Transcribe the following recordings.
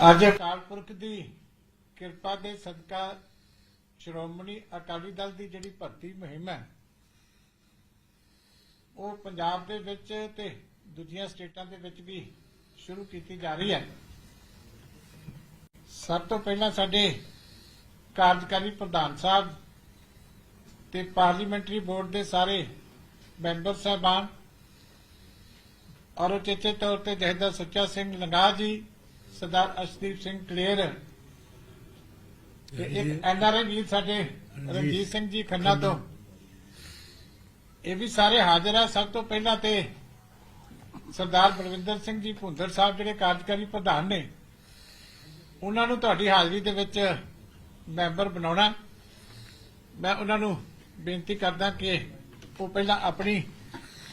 ਅੱਜ ਅਕਾਲ ਪੁਰਖ ਦੀ ਕਿਰਪਾ ਦੇ ਸਦਕਾ ਸ਼੍ਰੋਮਣੀ ਅਕਾਲੀ ਦਲ ਦੀ ਜਿਹੜੀ ਭਰਤੀ ਮੁਹਿੰਮ ਹੈ, ਉਹ ਪੰਜਾਬ ਦੇ ਵਿੱਚ ਤੇ ਦੂਜੀਆਂ ਸਟੇਟਾਂ ਦੇ ਵਿੱਚ ਵੀ ਸ਼ੁਰੂ ਕੀਤੀ ਜਾ ਰਹੀ ਹੈ। ਸਭ ਤੋਂ ਪਹਿਲਾਂ ਸਾਡੇ ਕਾਰਜਕਾਰੀ ਪ੍ਰਧਾਨ ਸਾਹਿਬ ਤੇ ਪਾਰਲੀਮੈਂਟਰੀ ਬੋਰਡ ਦੇ ਸਾਰੇ ਮੈਂਬਰ ਸਾਹਿਬਾਨ ਔਰ ਉਚੇਚੇ ਤੌਰ ਤੇ ਜਹਦਾ ਸੁੱਚਾ ਸਿੰਘ ਲੰਗਾ ਜੀ ਸਰਦਾਰ ਅਸ਼ਦੀਪ ਸਿੰਘ ਕਲੇਰ। ਤੇ ਇੱਕ ਐਨਆਰਆਈ ਵੀਰ ਸਾਡੇ ਰਣਜੀਤ ਸਿੰਘ ਜੀ ਖੰਨਾ ਤੋਂ। ਇਹ ਵੀ ਸਾਰੇ ਹਾਜ਼ਰ ਆ। ਸਭ ਤੋਂ ਪਹਿਲਾਂ ਤੇ ਸਰਦਾਰ ਬਲਵਿੰਦਰ ਸਿੰਘ ਜੀ ਭੁੰਦਰ ਸਾਹਿਬ ਜਿਹੜੇ ਕਾਰਜਕਾਰੀ ਪ੍ਰਧਾਨ ਨੇ ਉਹਨਾਂ ਨੂੰ ਤੁਹਾਡੀ ਹਾਜ਼ਰੀ ਦੇ ਵਿੱਚ ਮੈਂਬਰ ਬਣਾਉਣਾ। ਮੈਂ ਉਹਨਾਂ ਨੂੰ ਬੇਨਤੀ ਕਰਦਾ ਕਿ ਉਹ ਪਹਿਲਾਂ ਆਪਣੀ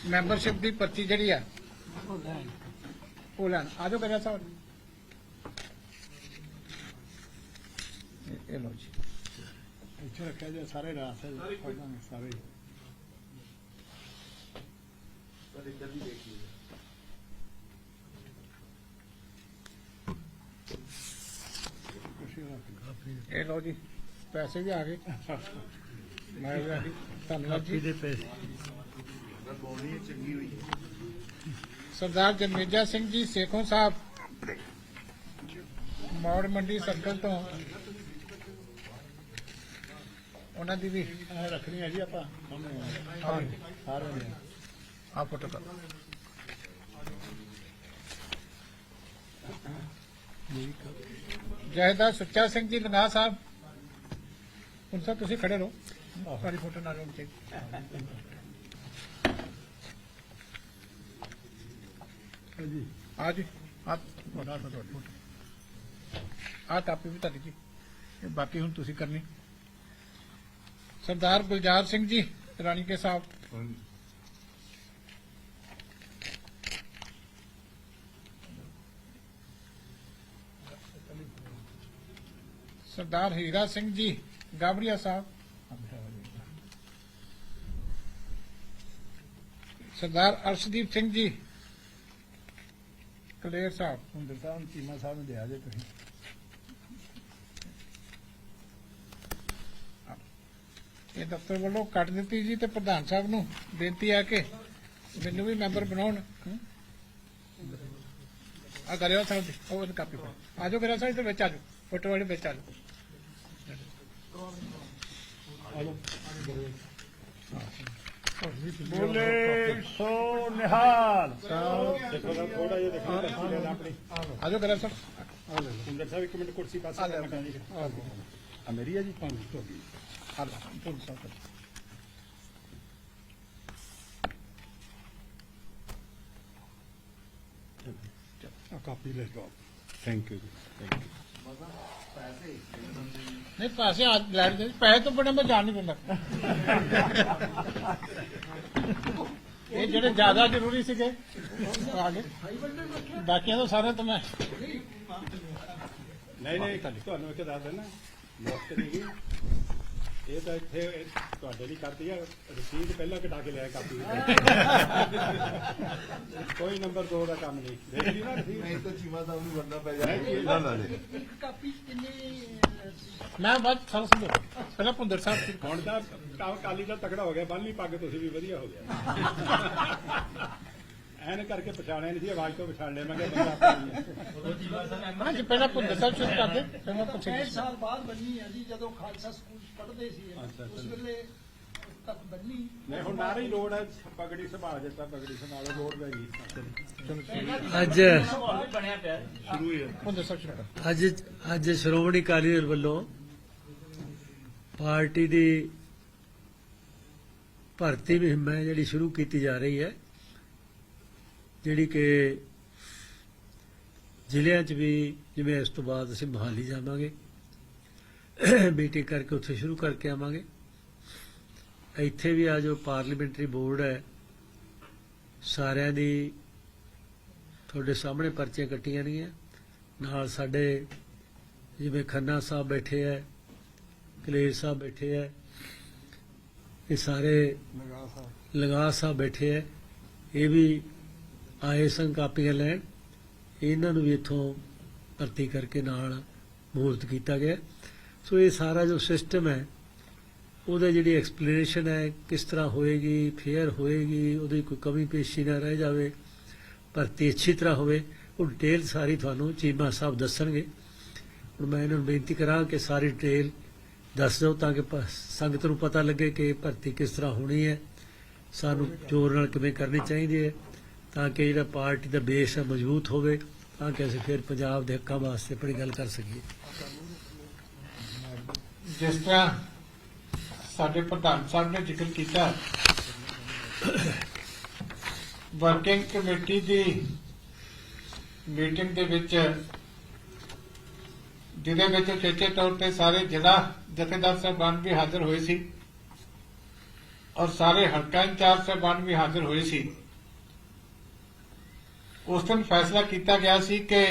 ਮੈਂਬਰਸ਼ਿਪ ਦੀ ਪਰਚੀ ਜਿਹੜੀ ਆ ਉਹ ਲੈਣ। ਆਜੋ ਕਰਿਆ ਸਾਹਿਬ। ਇਹ- ਇਹ ਲੋ ਜੀ ਇੱਥੇ ਰੱਖਿਆ ਜੇ ਸਾਰੇ ਰਾਸ ਹੈ ਸਾਰੇ ਇਹ ਲੋ ਜੀ ਪੈਸੇ ਵੀ ਆ ਗਏ ਮੈਂ ਵੀ ਆ ਗਈ ਧੰਨਵਾਦ ਜੀ ਦੇ ਪੈਸੇ ਸਰਦਾਰ ਜਨਮੇਜਾ ਸਿੰਘ ਜੀ ਸੇਖੋਂ ਸਾਹਿਬ ਮੌੜ ਮੰਡੀ ਸਰਕਲ ਤੋਂ ਉਹਨਾਂ ਦੀ ਵੀ ਇਹ ਰੱਖਣੀ ਹੈ ਜੀ ਆਪਾਂ। ਹਾਂ। ਸਾਰੇ ਨੇ ਆ ਫੋਟੋ ਕਰ। ਜੈਦਾ ਸੁੱਚਾ ਸਿੰਘ ਜੀ ਲੰਗਾ ਸਾਹਿਬ। ਹੁਣ ਸਾਹਿਬ ਤੁਸੀਂ ਖੜੇ ਰਹੋ। ਸਾਡੀ ਫੋਟੋ ਨਾਲ ਹੋਣੀ ਚਾਹੀਦੀ ਜੀ ਆ ਜੀ ਆ ਤੁਹਾਡੀ ਫੋਟੋ। ਆ ਕਾਪੀ ਵੀ ਤੁਹਾਡੀ ਜੀ। ਬਾਕੀ ਹੁਣ ਤੁਸੀਂ ਕਰਨੀ। ਸਰਦਾਰ ਗੁਲਜ਼ਾਰ ਸਿੰਘ ਜੀ ਰਾਣੀ ਕੇ ਸਾਹਿਬ। ਸਰਦਾਰ ਹੀਰਾ ਸਿੰਘ ਜੀ ਗਾਬੜੀਆ ਸਾਹਿਬ। ਸਰਦਾਰ ਅਰਸ਼ਦੀਪ ਸਿੰਘ ਜੀ, ਕਲੇਰ ਸਾਹਿਬ। ਹੁੰਦਰ ਸਾਹਿਬ ਚੀਮਾ ਸਾਹਿਬ ਨੂੰ ਦਿਆ ਜੇ ਤੁਸੀਂ। ਇਹ ਦਫ਼ਤਰ ਵੱਲੋਂ ਕੱਟ ਦਿੱਤੀ ਜੀ ਤੇ ਪ੍ਰਧਾਨ ਸਾਹਿਬ ਨੂੰ ਬੇਨਤੀ ਹੈ ਕਿ ਮੈਨੂੰ ਵੀ ਮੈਂਬਰ ਬਣਾਉਣ। ਆ ਕਰਿਓ ਸਾਹਿਬ ਜੀ ਉਹ ਕਾਪੀ ਕਰੋ ਆਜੋ ਕਰਿਓ ਸਾਹਿਬ ਤੇ ਵਿੱਚ ਆਜੋ ਫੋਟੋ ਵਾਲੇ ਵਿੱਚ ਆਜੋ। ਬੋਲੇ ਸੋ ਨਿਹਾਲ। ਦੇਖੋ ਨਾ ਥੋੜਾ ਜਿਹਾ ਦੇਖੋ ਤਸਵੀਰ ਆਪਣੀ ਆਜੋ ਕਰਿਓ ਸਾਹਿਬ ਸੁੰਦਰ ਸਾਹਿਬ ਇੱਕ ਮਿੰਟ ਕੁਰਸੀ ਪਾਸੇ ਆ। ਕਰਨਾ ਜੀ। ਆ। ਆ ਮੇਰੀ ਆ ਜੀ? ਆ ਲਓ, ਤੁਹਾਨੂੰ ਸਾਹਿਬ ਆ ਕਾਪੀ ਲੈ ਲਓ ਥੈਂਕ ਯੂ ਥੈਂਕ ਯੂ ਨਹੀਂ ਪੈਸੇ ਆ ਲੈਣ ਦੇ ਪੈਸੇ ਤੋਂ ਬੜੇ ਮੈਂ ਜਾਣ ਨਹੀਂ ਦਿੰਦਾ। ਇਹ ਜਿਹੜੇ ਜ਼ਿਆਦਾ ਜ਼ਰੂਰੀ ਸੀਗੇ ਆ ਗਏ। ਬਾਕੀਆਂ ਤੋਂ ਸਾਰੇ ਤਾਂ ਮੈਂ ਨਹੀਂ ਨਹੀਂ ਤੁਹਾਨੂੰ ਇੱਕ ਦੱਸ ਦੇਣਾ ਮੁਫਤ ਨਹੀਂ ਗਈ ਤਾਂ ਇੱਥੇ ਇਹ ਤੁਹਾਡੇ ਲਈ ਕਰਦੀ ਆ ਰਸੀਦ ਪਹਿਲਾਂ ਕਟਾ ਕੇ ਲਿਆ ਕਾਪੀ। ਕੋਈ ਨੰਬਰ 2 ਦਾ ਕੰਮ ਨਹੀਂ। ਦੇਖ ਲਈ ਨਾ ਰਸੀਦ ਨਹੀਂ ਤਾਂ ਚੀਮਾ ਸਾਹਿਬ ਨੂੰ ਵਰਨਾ ਪੈ ਜਾਣਾ ਨਾ ਨਾ ਮੈਂ ਬਾਅਦ ਸਾਰਾ ਸਮਝੋ ਪਹਿਲਾਂ ਭੁੰਦਰ ਸਾਹਿਬ ਸੀ। ਹੁਣ ਤਾਂ ਕਾਲੀ ਦਾ ਤਕੜਾ ਹੋ ਗਿਆ ਬੰਨ੍ਹਲੀ ਪੱਗ ਤੁਸੀਂ ਵੀ ਵਧੀਆ ਹੋ ਗਿਆ। ਐਨ ਕਰਕੇ ਪਛਾਣਿਆ ਨਹੀਂ ਸੀ ਆਵਾਜ਼ ਤੋਂ ਪਛਾਣ ਲਿਆ। ਮੈਂ ਕਿਹਾ ਬੰਦਾ ਆਪਣਾ ਹੀ ਹੈ। ਹਾਂਜੀ ਪਹਿਲਾਂ ਭੁੰਦਰ ਸਾਹਿਬ ਸ਼ੁਰੂ ਕਰਦੇ ਫਿਰ ਮੈਂ ਪੁੱਛੇ ਛੇ ਸਾਲ ਬਾਅਦ ਬਣੀ ਹੈ ਜੀ ਜਦੋਂ ਖਾਲਸਾ ਸਕੂਲ 'ਚ ਪੜ੍ਹਦੇ ਸੀ। ਇਹ। ਅੱਛਾ, ਅੱਛਾ। ਉਸ ਵੇਲੇ ਤੱਕ ਬਣੀ। ਨਹੀਂ ਹੁਣ ਨਾਰੇ ਹੀ ਲੋੜ ਹੈ ਪਗੜੀ ਸੰਭਾਲ ਦਿੱਤਾ ਪਗੜੀ ਸੰਭਾਲੋ ਲੋੜ ਪੈ ਗਈ। ਅੱਜ ਭੁੰਦਰ ਸਾਹਿਬ ਸ਼ੁਰੂ ਕਰ। ਅੱਜ ਅੱਜ ਸ਼੍ਰੋਮਣੀ ਅਕਾਲੀ ਦਲ ਵੱਲੋਂ ਪਾਰਟੀ ਦੀ ਭਰਤੀ ਮੁਹਿੰਮ ਹੈ ਜਿਹੜੀ ਸ਼ੁਰੂ ਕੀਤੀ ਜਾ ਰਹੀ ਹੈ। ਜਿਹੜੀ ਕਿ ਜ਼ਿਲ੍ਹਿਆਂ 'ਚ ਵੀ ਜਿਵੇਂ ਇਸ ਤੋਂ ਬਾਅਦ ਅਸੀਂ ਮਹਾਲੀ ਜਾਵਾਂਗੇ ਮੀਟਿੰਗ ਕਰਕੇ ਉੱਥੇ ਸ਼ੁਰੂ ਕਰਕੇ ਆਵਾਂਗੇ। ਇੱਥੇ ਵੀ ਆ ਜੋ ਪਾਰਲੀਮੈਂਟਰੀ ਬੋਰਡ ਹੈ ਸਾਰਿਆਂ ਦੀ ਤੁਹਾਡੇ ਸਾਹਮਣੇ ਪਰਚੀਆਂ ਕੱਟੀਆਂ ਗਈਆਂ। ਨਾਲ ਸਾਡੇ ਜਿਵੇਂ ਖੰਨਾ ਸਾਹਿਬ ਬੈਠੇ ਹੈ ਕਲੇਰ ਸਾਹਿਬ ਬੈਠੇ ਹੈ ਇਹ ਸਾਰੇ ਲਗਾ ਸਾਹਿਬ ਬੈਠੇ ਹੈ। ਇਹ ਵੀ ਆਏ ਸਨ ਕਾਪੀਆਂ ਲੈਣ, ਇਹਨਾਂ ਨੂੰ ਵੀ ਇੱਥੋਂ ਭਰਤੀ ਕਰਕੇ ਨਾਲ ਮੂਰਤ ਕੀਤਾ ਗਿਆ। ਸੋ ਇਹ ਸਾਰਾ ਜੋ ਸਿਸਟਮ ਹੈ, ਉਹਦਾ ਜਿਹੜੀ ਐਕਸਪਲੇਨੇਸ਼ਨ ਹੈ, ਕਿਸ ਤਰ੍ਹਾਂ ਹੋਏਗੀ ਫੇਅਰ ਹੋਏਗੀ, ਉਹਦੀ ਕੋਈ ਕਮੀ ਪੇਸ਼ੀ ਨਾ ਰਹਿ ਜਾਵੇ, ਭਰਤੀ ਅੱਛੀ ਤਰ੍ਹਾਂ ਹੋਵੇ, ਉਹ ਡਿਟੇਲ ਸਾਰੀ ਤੁਹਾਨੂੰ ਚੀਮਾ ਸਾਹਿਬ ਦੱਸਣਗੇ। ਹੁਣ ਮੈਂ ਇਹਨਾਂ ਨੂੰ ਬੇਨਤੀ ਕਰਾਂ ਕਿ ਸਾਰੀ ਡਿਟੇਲ ਦੱਸ ਦਿਓ ਤਾਂ ਕਿ ਸੰਗਤ ਨੂੰ ਪਤਾ ਲੱਗੇ ਕਿ ਭਰਤੀ ਕਿਸ ਤਰ੍ਹਾਂ ਹੋਣੀ ਹੈ। ਸਾਨੂੰ ਜ਼ੋਰ ਨਾਲ ਕਿਵੇਂ ਕਰਨੀ ਚਾਹੀਦੀ ਹੈ। ਤਾਂ ਕਿ ਜਿਹੜਾ ਪਾਰਟੀ ਦਾ ਬੇਸ ਹੈ ਮਜ਼ਬੂਤ ਹੋਵੇ, ਤਾਂ ਕਿ ਅਸੀਂ ਫਿਰ ਪੰਜਾਬ ਦੇ ਹੱਕਾਂ ਵਾਸਤੇ ਆਪਣੀ ਗੱਲ ਕਰ ਸਕੀਏ। ਜਿਸ ਤਰ੍ਹਾਂ ਸਾਡੇ ਪ੍ਰਧਾਨ ਸਾਹਿਬ ਨੇ ਜ਼ਿਕਰ ਕੀਤਾ ਵਰਕਿੰਗ ਕਮੇਟੀ ਦੀ ਮੀਟਿੰਗ ਦੇ ਵਿੱਚ, ਜਿਹਦੇ ਵਿੱਚ ਚੇਚੇ ਤੌਰ ਤੇ ਸਾਰੇ ਜ਼ਿਲ੍ਹਾ ਜਥੇਦਾਰ ਸਾਹਿਬਾਨ ਵੀ ਹਾਜ਼ਰ ਹੋਏ ਸੀ ਔਰ ਸਾਰੇ ਹਲਕਾ ਇੰਚਾਰਜ ਸਾਹਿਬਾਨ ਵੀ ਹਾਜ਼ਰ ਹੋਏ ਸੀ। ਉਸ ਦਿਨ ਫੈਸਲਾ ਕੀਤਾ ਗਿਆ ਸੀ ਕਿ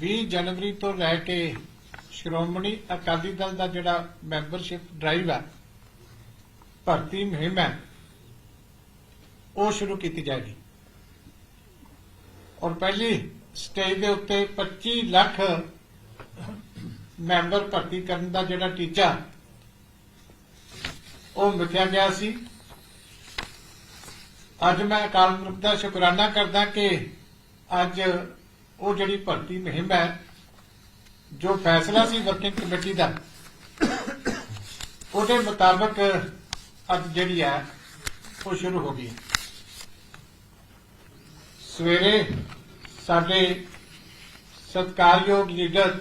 20 ਜਨਵਰੀ ਤੋਂ ਲੈ ਕੇ ਸ਼੍ਰੋਮਣੀ ਅਕਾਲੀ ਦਲ ਦਾ ਜਿਹੜਾ ਮੈਂਬਰਸ਼ਿਪ ਡਰਾਈਵ ਹੈ ਭਰਤੀ ਮੁਹਿੰਮ ਹੈ, ਉਹ ਸ਼ੁਰੂ ਕੀਤੀ ਜਾਏਗੀ। ਔਰ ਪਹਿਲੀ ਸਟੇਜ ਦੇ ਉੱਤੇ 25 ਲੱਖ ਮੈਂਬਰ ਭਰਤੀ ਕਰਨ ਦਾ ਜਿਹੜਾ ਟੀਚਾ, ਉਹ ਮਿਥਿਆ ਗਿਆ ਸੀ। ਅੱਜ ਮੈਂ ਅਕਾਲ ਪੁਰਖ ਦਾ ਸ਼ੁਕਰਾਨਾ ਕਰਦਾ ਕਿ ਅੱਜ ਉਹ ਜਿਹੜੀ ਭਰਤੀ ਮੁਹਿੰਮ ਹੈ, ਜੋ ਫੈਸਲਾ ਸੀ ਵਰਕਿੰਗ ਕਮੇਟੀ ਦਾ, ਉਹਦੇ ਮੁਤਾਬਕ ਅੱਜ ਜਿਹੜੀ ਹੈ, ਉਹ ਸ਼ੁਰੂ ਹੋ ਗਈ ਸਵੇਰੇ ਸਾਡੇ ਸਤਕਾਰਯੋਗ ਲੀਡਰ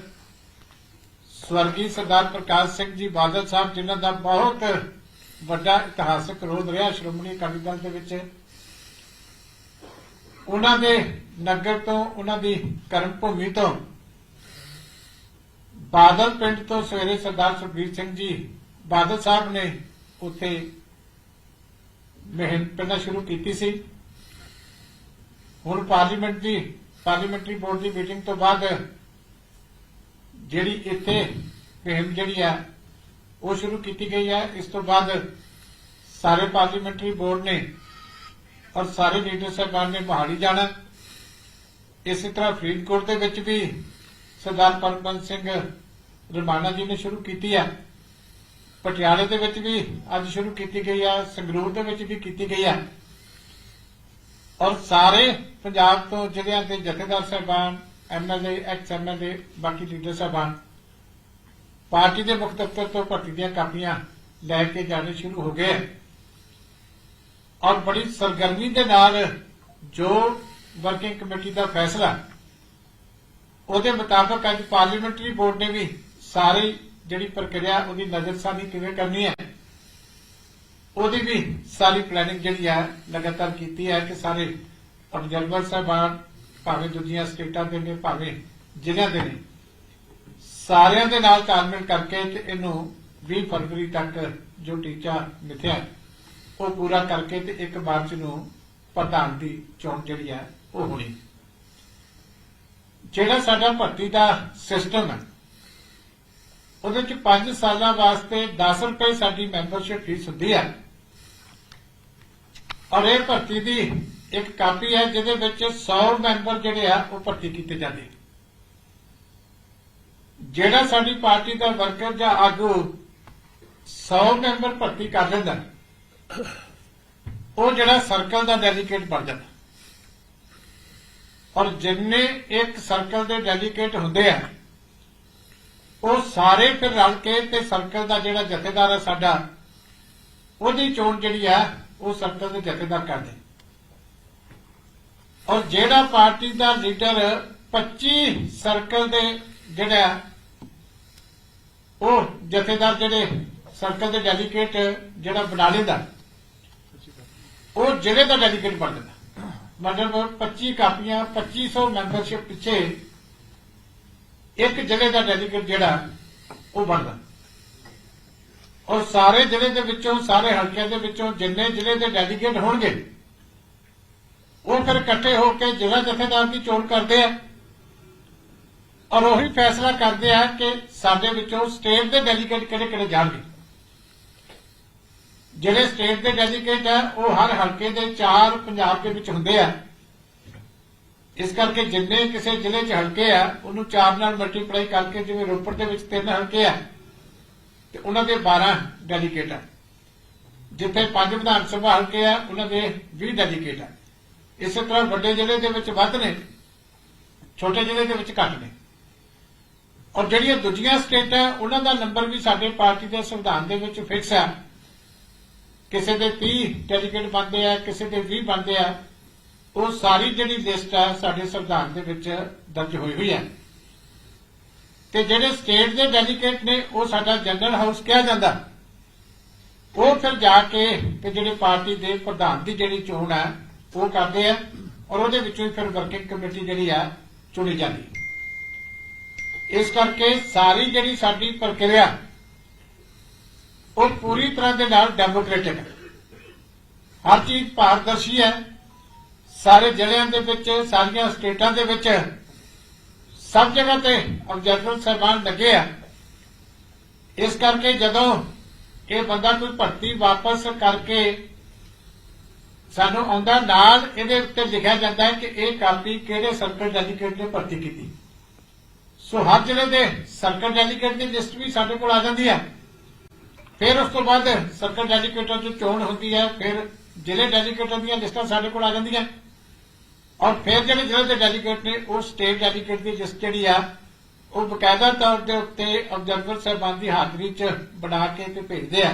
ਸਵਰਗੀ ਸਰਦਾਰ ਪ੍ਰਕਾਸ਼ ਸਿੰਘ ਜੀ ਬਾਦਲ ਸਾਹਿਬ, ਜਿਨ੍ਹਾਂ ਦਾ ਬਹੁਤ ਵੱਡਾ ਇਤਿਹਾਸਕ ਰੋਲ ਰਿਹਾ ਸ਼੍ਰੋਮਣੀ ਅਕਾਲੀ ਦਲ ਦੇ ਵਿੱਚ ਉਹਨਾਂ ਦੇ ਨਗਰ ਤੋਂ, ਉਹਨਾਂ ਦੀ ਕਰਮ ਭੂਮੀ ਤੋਂ। ਬਾਦਲ ਪਿੰਡ ਤੋਂ ਸਵੇਰੇ ਸਰਦਾਰ ਸੁਖਬੀਰ ਸਿੰਘ ਜੀ ਬਾਦਲ ਸਾਹਿਬ ਨੇ ਉੱਥੇ ਮਹਿੰਮ ਪਹਿਲਾਂ ਸ਼ੁਰੂ ਕੀਤੀ ਸੀ। ਹੁਣ ਪਾਰਲੀਮੈਂਟ ਦੀ, ਪਾਰਲੀਮੈਂਟਰੀ ਬੋਰਡ ਦੀ ਮੀਟਿੰਗ ਤੋਂ ਬਾਅਦ ਜਿਹੜੀ ਇੱਥੇ ਮਹਿੰਮ ਜਿਹੜੀ ਆ, ਉਹ ਸ਼ੁਰੂ ਕੀਤੀ ਗਈ ਹੈ ਇਸ ਤੋਂ ਬਾਅਦ ਸਾਰੇ ਪਾਰਲੀਮੈਂਟਰੀ ਬੋਰਡ ਨੇ ਔਰ ਸਾਰੇ ਲੀਡਰ ਸਾਹਿਬਾਨ ਨੇ ਮੋਹਾਲੀ ਜਾਣਾ। ਇਸੇ ਤਰ੍ਹਾਂ ਫਰੀਦਕੋਟ ਦੇ ਵਿੱਚ ਵੀ ਸਰਦਾਰ ਪਰਮਪੰਤ ਸਿੰਘ ਰਮਾਨਾ ਜੀ ਨੇ ਸ਼ੁਰੂ ਕੀਤੀ ਹੈ ਪਟਿਆਲੇ ਦੇ ਵਿੱਚ ਵੀ ਅੱਜ ਸ਼ੁਰੂ ਕੀਤੀ ਗਈ ਹੈ ਸੰਗਰੂਰ ਦੇ ਵਿੱਚ ਵੀ ਕੀਤੀ ਗਈ ਹੈ ਔਰ ਸਾਰੇ ਪੰਜਾਬ ਤੋਂ ਜਿਹੜਿਆਂ ਦੇ ਜਥੇਦਾਰ ਸਾਹਿਬਾਨ ਐਮਐਲਏ ਐਕਸ ਐਮਐਲਏ ਬਾਕੀ ਲੀਡਰ ਸਾਹਿਬਾਨ, ਪਾਰਟੀ ਦੇ ਮੁੱਖ ਦਫ਼ਤਰ ਤੋਂ ਭਰਤੀ ਦੀਆਂ ਕਾਪੀਆਂ ਲੈ ਕੇ ਜਾਣੇ ਸ਼ੁਰੂ ਹੋ ਗਏ। ਔਰ ਬੜੀ ਸਰਗਰਮੀ ਦੇ ਨਾਲ ਜੋ ਵਰਕਿੰਗ ਕਮੇਟੀ ਦਾ ਫੈਸਲਾ ਉਹਦੇ ਮੁਤਾਬਕ ਅੱਜ ਪਾਰਲੀਮੈਂਟਰੀ ਬੋਰਡ ਨੇ ਵੀ ਸਾਰੀ ਜਿਹੜੀ ਪ੍ਰਕਿਰਿਆ ਉਹਦੀ ਨਜ਼ਰਸਾਨੀ ਕਿਵੇਂ ਕਰਨੀ ਹੈ ਉਹਦੀ ਵੀ ਸਾਰੀ ਪਲੈਨਿੰਗ ਜਿਹੜੀ ਹੈ ਲਗਾਤਾਰ ਕੀਤੀ ਹੈ ਕਿ ਸਾਰੇ ਅਬਜ਼ਰਵਰ ਸਾਹਿਬਾਨ ਭਾਵੇਂ ਦੂਜੀਆਂ ਸਟੇਟਾਂ ਦੇ ਨੇ ਭਾਵੇਂ ਜ਼ਿਲ੍ਹਿਆਂ ਦੇ ਨੇ ਸਾਰਿਆਂ ਦੇ ਨਾਲ ਤਾਲਮੇਲ ਕਰਕੇ ਤੇ ਇਹਨੂੰ 20 ਫਰਵਰੀ ਤੱਕ ਜੋ ਟੀਚਾ ਮਿਥਿਆ ਹੈ, ਉਹ ਪੂਰਾ ਕਰਕੇ ਤੇ 1 ਮਾਰਚ ਨੂੰ ਪ੍ਰਧਾਨ ਦੀ ਚੋਣ ਜਿਹੜੀ ਹੈ ਉਹ ਹੋਣੀ। ਜਿਹੜਾ ਸਾਡਾ ਭਰਤੀ ਦਾ ਸਿਸਟਮ ਹੈ ਉਹਦੇ ਚ 5 ਸਾਲਾਂ ਵਾਸਤੇ 10 ਰੁਪਏ ਸਾਡੀ ਮੈਂਬਰਸ਼ਿਪ ਫੀਸ ਹੁੰਦੀ ਹੈ ਔਰ ਇਹ ਭਰਤੀ ਦੀ ਇੱਕ ਕਾਪੀ ਹੈ, ਜਿਹਦੇ ਵਿੱਚ 100 ਮੈਂਬਰ ਜਿਹੜੇ ਆ, ਉਹ ਭਰਤੀ ਕੀਤੇ ਜਾਂਦੇ। ਜਿਹੜਾ ਸਾਡੀ ਪਾਰਟੀ ਦਾ ਵਰਕਰ ਜਾਂ ਆਗੂ 100 ਮੈਂਬਰ ਭਰਤੀ ਕਰ ਲੈਂਦਾ ਉਹ ਜਿਹੜਾ ਸਰਕਲ ਦਾ ਡੈਲੀਗੇਟ ਬਣ ਜਾਂਦਾ। ਔਰ ਜਿੰਨੇ ਇੱਕ ਸਰਕਲ ਦੇ ਡੈਲੀਗੇਟ ਹੁੰਦੇ ਆ, ਉਹ ਸਾਰੇ ਫਿਰ ਰਲ ਕੇ ਤੇ ਸਰਕਲ ਦਾ ਜਿਹੜਾ ਜਥੇਦਾਰ ਹੈ ਸਾਡਾ, ਉਹਦੀ ਚੋਣ ਜਿਹੜੀ ਆ, ਉਹ ਸਰਕਲ ਦੇ ਜਥੇਦਾਰ ਕਰਦੇ। ਔਰ ਜਿਹੜਾ ਪਾਰਟੀ ਦਾ ਲੀਡਰ 25 ਸਰਕਲ ਦੇ ਜਿਹੜਾ ਉਹ ਜਥੇਦਾਰ ਜਿਹੜੇ ਸਰਕਲ ਦੇ ਡੈਲੀਗੇਟ ਜਿਹੜਾ ਬਣਾ ਲੈਂਦਾ ਉਹ ਜ਼ਿਲ੍ਹੇ ਦਾ ਡੈਲੀਗੇਟ ਬਣ ਜਾਂਦਾ। ਮਤਲਬ 25 ਕਾਪੀਆਂ 2500 ਮੈਂਬਰਸ਼ਿਪ ਪਿੱਛੇ ਇੱਕ ਜ਼ਿਲ੍ਹੇ ਦਾ ਡੈਲੀਗੇਟ ਜਿਹੜਾ, ਉਹ ਬਣਦਾ ਔਰ ਸਾਰੇ ਜ਼ਿਲ੍ਹੇ ਦੇ ਵਿੱਚੋਂ, ਸਾਰੇ ਹਲਕਿਆਂ ਦੇ ਵਿੱਚੋਂ ਜਿੰਨੇ ਜ਼ਿਲ੍ਹੇ ਦੇ ਡੈਲੀਗੇਟ ਹੋਣਗੇ, ਉਹ ਫਿਰ ਇਕੱਠੇ ਹੋ ਕੇ ਜ਼ਿਲ੍ਹਾ ਜਥੇਦਾਰ ਦੀ ਚੋਣ ਕਰਦੇ ਆ। ਔਰ ਉਹੀ ਫੈਸਲਾ ਕਰਦੇ ਆ ਕਿ ਸਾਡੇ ਵਿੱਚੋਂ ਸਟੇਟ ਦੇ ਡੈਲੀਗੇਟ ਕਿਹੜੇ ਕਿਹੜੇ ਜਾਣਗੇ। ਜਿਹੜੇ ਸਟੇਟ ਦੇ ਡੈਲੀਗੇਟ ਹੈ ਉਹ ਹਰ ਹਲਕੇ ਦੇ ਚਾਰ ਪੰਜਾਬ ਦੇ ਵਿੱਚ ਹੁੰਦੇ ਆ। ਇਸ ਕਰਕੇ ਜਿੰਨੇ ਕਿਸੇ ਜ਼ਿਲ੍ਹੇ 'ਚ ਹਲਕੇ ਆ, ਉਹਨੂੰ ਚਾਰ ਨਾਲ ਮਲਟੀਪਲਾਈ ਕਰਕੇ ਜਿਵੇਂ ਰੋਪੜ ਦੇ ਵਿੱਚ ਤਿੰਨ ਹਲਕੇ ਆ, ਤੇ ਉਹਨਾਂ ਦੇ 12 ਡੈਲੀਗੇਟ ਆ। ਜਿੱਥੇ ਪੰਜ ਵਿਧਾਨ ਸਭਾ ਹਲਕੇ ਆ, ਉਹਨਾਂ ਦੇ 20 ਡੈਲੀਗੇਟ ਆ। ਇਸੇ ਤਰ੍ਹਾਂ ਵੱਡੇ ਜ਼ਿਲ੍ਹੇ ਦੇ ਵਿੱਚ ਵੱਧ ਨੇ, ਛੋਟੇ ਜ਼ਿਲ੍ਹੇ ਦੇ ਵਿੱਚ ਘੱਟ ਨੇ। ਔਰ ਜਿਹੜੀਆਂ ਦੂਜੀਆਂ ਸਟੇਟਾਂ ਉਹਨਾਂ ਦਾ ਨੰਬਰ ਵੀ ਸਾਡੇ ਪਾਰਟੀ ਦੇ ਸੰਵਿਧਾਨ ਦੇ ਵਿੱਚ ਫਿਕਸ ਆ। ਕਿਸੇ ਦੇ 30 ਡੈਲੀਗੇਟ ਬਣਦੇ ਆ, ਕਿਸੇ ਦੇ 20 ਬਣਦੇ ਆ, ਉਹ ਸਾਰੀ ਜਿਹੜੀ ਲਿਸਟ ਆ ਸਾਡੇ ਸੰਵਿਧਾਨ ਦੇ ਵਿੱਚ ਦਰਜ ਹੋਈ ਹੋਈ ਹੈ ਤੇ ਜਿਹੜੇ ਸਟੇਟ ਦੇ ਡੈਲੀਗੇਟ ਨੇ, ਉਹ ਸਾਡਾ ਜਨਰਲ ਹਾਊਸ ਕਿਹਾ ਜਾਂਦਾ। ਉਹ ਫਿਰ ਜਾ ਕੇ ਤੇ ਜਿਹੜੇ ਪਾਰਟੀ ਦੇ ਪ੍ਰਧਾਨ ਦੀ ਜਿਹੜੀ ਚੋਣ ਆ, ਉਹ ਕਰਦੇ ਆ ਔਰ ਉਹਦੇ ਵਿੱਚੋਂ ਫਿਰ ਵਰਕਿੰਗ ਕਮੇਟੀ ਜਿਹੜੀ ਆ ਚੁਣੀ ਜਾਂਦੀ। ਇਸ ਕਰਕੇ ਸਾਰੀ ਜਿਹੜੀ ਸਾਡੀ ਪ੍ਰਕਿਰਿਆ ਉਹ ਪੂਰੀ ਤਰ੍ਹਾਂ ਦੇ ਨਾਲ ਡੈਮੋਕ੍ਰੈਟਿਕ ਹੈ। ਹਰ ਚੀਜ਼ ਪਾਰਦਰਸ਼ੀ ਹੈ। ਸਾਰੇ ਜ਼ਿਲ੍ਹਿਆਂ ਦੇ ਵਿੱਚ, ਸਾਰੀਆਂ ਸਟੇਟਾਂ ਦੇ ਵਿੱਚ, ਸਭ ਜਗ੍ਹਾ ਤੇ ਆਬਜੈਕਟਿਵ ਸਹਿਬਾਨ ਲੱਗੇ ਆ। ਇਸ ਕਰਕੇ ਜਦੋਂ ਇਹ ਬੰਦਾ ਕੋਈ ਭਰਤੀ ਵਾਪਸ ਕਰਕੇ ਸਾਨੂੰ ਆਉਂਦਾ, ਨਾਲ ਇਹਦੇ ਉੱਤੇ ਲਿਖਿਆ ਜਾਂਦਾ ਹੈ ਕਿ ਇਹ ਕਾਪੀ ਕਿਹੜੇ ਸਰਕਲ ਡੈਲੀਗੇਟ ਨੇ ਭਰਤੀ ਕੀਤੀ। ਸੋ ਹਰ ਜ਼ਿਲ੍ਹੇ ਦੇ ਸਰਕਲ ਡੈਲੀਗੇਟ ਦੀ ਲਿਸਟ ਵੀ ਸਾਡੇ ਕੋਲ ਆ ਜਾਂਦੀ ਹੈ। ਫਿਰ ਉਸ ਤੋਂ ਬਾਅਦ ਸਰਕਲ ਡੈਲੀਗੇਟਾਂ ਦੀ ਚੋਣ ਹੁੰਦੀ ਹੈ, ਫਿਰ ਜ਼ਿਲ੍ਹੇ ਡੈਲੀਗੇਟਾਂ ਦੀਆਂ ਲਿਸਟਾਂ ਸਾਡੇ ਕੋਲ ਆ ਜਾਂਦੀਆਂ। ਔਰ ਫਿਰ ਜਿਹੜੇ ਜ਼ਿਲ੍ਹੇ ਦੇ ਡੈਲੀਗੇਟ ਨੇ, ਉਹ ਸਟੇਟ ਡੈਲੀਗੇਟ ਦੀ ਲਿਸਟ ਜਿਹੜੀ ਆ, ਉਹ ਬਕਾਇਦਾ ਤੌਰ ਦੇ ਉੱਤੇ ਆਬਜ਼ਰਵਰ ਸਾਹਿਬਾਨ ਦੀ ਹਾਜ਼ਰੀ 'ਚ ਬਣਾ ਕੇ ਤੇ ਭੇਜਦੇ ਆ।